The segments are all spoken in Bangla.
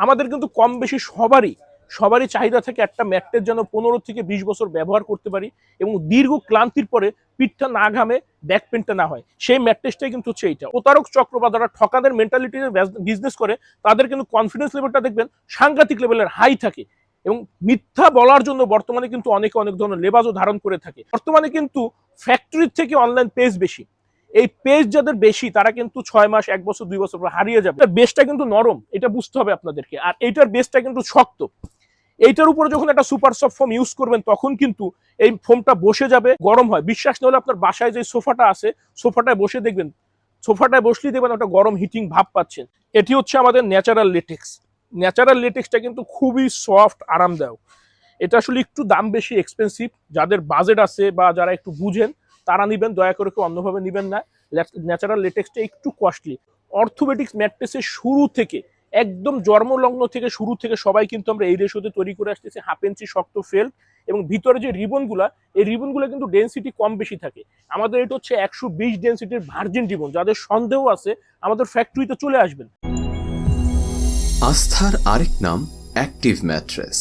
আমাদের কিন্তু কম বেশি সবারই সবারই চাহিদা থাকে একটা ম্যাট্রেস যেন পনেরো থেকে বিশ বছর ব্যবহার করতে পারি এবং দীর্ঘ ক্লান্তির পরে পিঠটা না ঘামে ব্যাক পেনটা না হয়। সেই ম্যাট্রেসটাই কিন্তু হচ্ছে এইটা। প্রতারক চক্র বা যারা ঠকাদের মেন্টালিটি বিজনেস করে, তাদের কিন্তু কনফিডেন্স লেভেলটা দেখবেন সাংঘাতিক লেভেলের হাই থাকে এবং মিথ্যা বলার জন্য বর্তমানে কিন্তু অনেকে অনেক ধরনের লেবাজও ধারণ করে থাকে। বর্তমানে কিন্তু ফ্যাক্টরির থেকে অনলাইন পেজ বেশি। এই পেজ যাদের বেশি, তারা কিন্তু ছয় মাস, এক বছর, দুই বছর পর হারিয়ে যাবে। বেসটা কিন্তু নরম, এটা বুঝতে হবে আপনাদেরকে। আর এইটার বেসটা কিন্তু শক্ত। এইটার উপরে যখন একটা সুপার সফট ফোম ইউজ করবেন, তখন কিন্তু এই ফোমটা বসে যাবে, গরম হয়। বিশ্বাস না হলে আপনার বাসায় যে সোফাটা আছে, সোফাটায় বসে দেখবেন, সোফাটায় বসলেই দেখবেন একটা গরম হিটিং ভাব পাচ্ছেন। এটি হচ্ছে আমাদের ন্যাচারাল লেটেক্স ন্যাচারাল লেটেক্সটা কিন্তু খুবই সফট আরামদায়ক। এটা আসলে একটু দাম বেশি এক্সপেন্সিভ যাদের বাজেট আছে বা যারা একটু বুঝেন তারা নিবেন দয়া করে কেউ অন্যভাবে নিবেন না। ন্যাচারাল লেটেক্সটা একটু কস্টলি অর্থোপেডিক্স ম্যাট্রেসের শুরু থেকে একদম জন্মলগ্ন থেকে শুরু থেকে সবাই কিন্তু আমরা এই রেশোতে তৈরি করে আসতেছি হাফ ইঞ্চি শক্ত ফেল এবং ভিতরে যে রিবনগুলা এই রিবনগুলো কিন্তু ডেন্সিটি কম বেশি থাকে। আমাদের এটা হচ্ছে একশো বিশ ডেন্সিটির ভার্জিন রিবন যাদের সন্দেহ আছে আমাদের ফ্যাক্টরিতে চলে আসবেন। আস্থার আরেক নাম অ্যাক্টিভ ম্যাট্রেস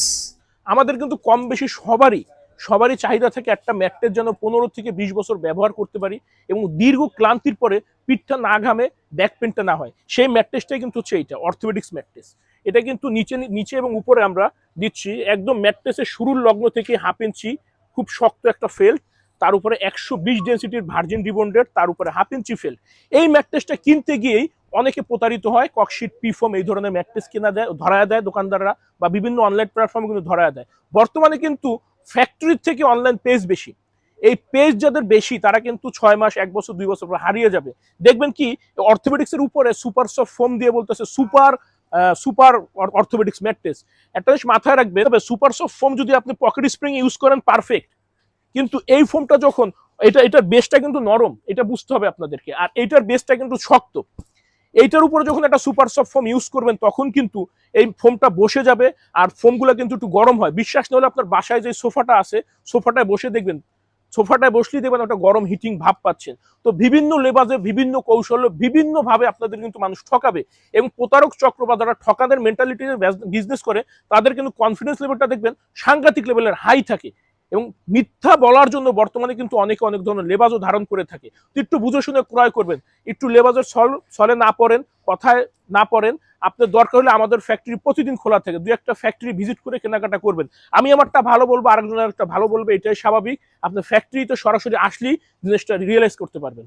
আমাদের কিন্তু কম বেশি সবারই সবারই চাহিদা থাকে একটা ম্যাট্রেস যেন পনেরো থেকে বিশ বছর ব্যবহার করতে পারি এবং দীর্ঘ ক্লান্তির পরে পিঠটা না ঘামে ব্যাক পেনটা না হয়। সেই ম্যাট্রেসটাই কিন্তু হচ্ছে এইটা অর্থোপেডিক্স ম্যাট্রেস। এটা কিন্তু নিচে নিচে এবং উপরে আমরা দিচ্ছি, একদম ম্যাট্রেসের শুরুর লগ্ন থেকে হাফ ইঞ্চি খুব শক্ত একটা ফেল্ট তার উপরে একশো বিশ ডেন্সিটির ভার্জিন রিবন্ডেড তার উপরে হাফ ইঞ্চি ফেল এই ম্যাট্রেসটা কিনতে গিয়েই অনেকে প্রতারিত হয় ককশিট পিফোম এই ধরনের ম্যাট্রেস কেনা দেয়, ধরায় দেয় দোকানদাররা বা বিভিন্ন অনলাইন প্ল্যাটফর্মে কিন্তু ধরায় দেয়। বর্তমানে কিন্তু ফ্যাক্টরির থেকে অনলাইন পেজ বেশি। এই পেজ যাদের বেশি, তারা কিন্তু ছয় মাস, এক বছর, দুই বছর পর হারিয়ে যাবে। দেখবেন কি অর্থোপেডিক্স এর উপরে সুপার সফট ফোম দিয়ে বলতেছে সুপার সুপার অর্থোপেডিক্স ম্যাট্রেস একটা জিনিস মাথায় রাখবে তবে সুপার সফট ফোম যদি আপনি পকেট স্প্রিং ইউজ করেন পারফেক্ট কিন্তু এই ফোমটা যখন, এটা, এটার বেসটা কিন্তু নরম, এটা বুঝতে হবে আপনাদেরকে। আর এইটার বেসটা কিন্তু শক্ত। এইটার উপরে যখন একটা সুপার সফট ফোম ইউজ করবেন, তখন কিন্তু এই ফোমটা বসে যাবে আর ফোমগুলো কিন্তু একটু গরম হয়। বিশ্বাস না হলে আপনার বাসায় যে সোফাটা আছে, সোফাটায় বসে দেখবেন, সোফাটায় বসলেই দেখবেন একটা গরম হিটিং ভাব পাচ্ছেন। তো বিভিন্ন লেবাজে বিভিন্ন কৌশল বিভিন্ন ভাবে আপনাদের কিন্তু মানুষ ঠকাবে এবং প্রতারক চক্র বা যারা ঠকাদের মেন্টালিটি বিজনেস করে, তাদের কিন্তু কনফিডেন্স লেভেলটা দেখবেন সাংঘাতিক লেভেলের হাই থাকে। এবং মিথ্যা বলার জন্য বর্তমানে কিন্তু অনেকে অনেক ধরনের লেবাজও ধারণ করে থাকে। একটু বুঝে শুনে ক্রয় করবেন। একটু লেবাজের সল সলে না পড়েন, কথায় না পড়েন। আপনার দরকার হলে আমাদের ফ্যাক্টরি প্রতিদিন খোলা থাকে। দু একটা ফ্যাক্টরি ভিজিট করে কেনাকাটা করবেন। আমি আমারটা ভালো বলব, আরেকজনের একটা ভালো বলবে, এটাই স্বাভাবিক। আপনার ফ্যাক্টরি তো সরাসরি আসলেই জিনিসটা রিয়েলাইজ করতে পারবেন।